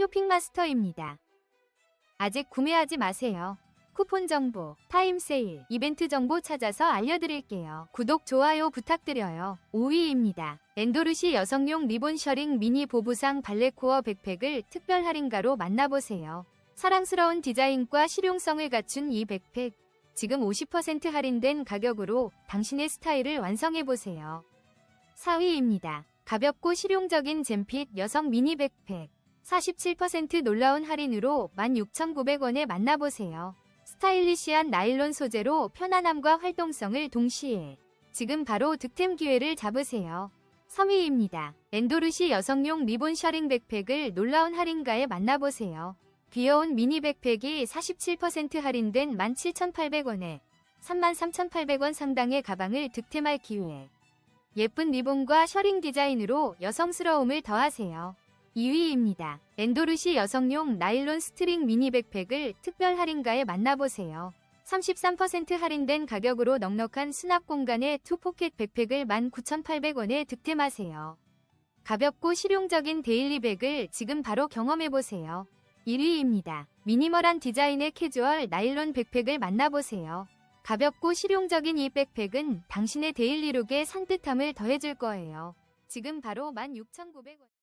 쇼핑마스터입니다. 아직 구매하지 마세요. 쿠폰 정보, 타임 세일, 이벤트 정보 찾아서 알려드릴게요. 구독, 좋아요 부탁드려요. 5위입니다. 엔도르시 여성용 리본 셔링 미니 보부상 발레코어 백팩을 특별 할인가로 만나보세요. 사랑스러운 디자인과 실용성을 갖춘 이 백팩. 지금 50% 할인된 가격으로 당신의 스타일을 완성해보세요. 4위입니다. 가볍고 실용적인 잼핏 여성 미니 백팩. 47% 놀라운 할인으로 16,900원에 만나보세요. 스타일리시한 나일론 소재로 편안함과 활동성을 동시에 지금 바로 득템 기회를 잡으세요. 3위입니다. 엔도르시 여성용 리본 셔링 백팩을 놀라운 할인가에 만나보세요. 귀여운 미니 백팩이 47% 할인된 17,800원에 33,800원 상당의 가방을 득템할 기회. 예쁜 리본과 셔링 디자인으로 여성스러움을 더하세요. 2위입니다. 엔도르시 여성용 나일론 스트링 미니 백팩을 특별 할인가에 만나보세요. 33% 할인된 가격으로 넉넉한 수납 공간의 투포켓 백팩을 19,800원에 득템하세요. 가볍고 실용적인 데일리백을 지금 바로 경험해보세요. 1위입니다. 미니멀한 디자인의 캐주얼 나일론 백팩을 만나보세요. 가볍고 실용적인 이 백팩은 당신의 데일리룩에 산뜻함을 더해줄 거예요. 지금 바로 16,900원.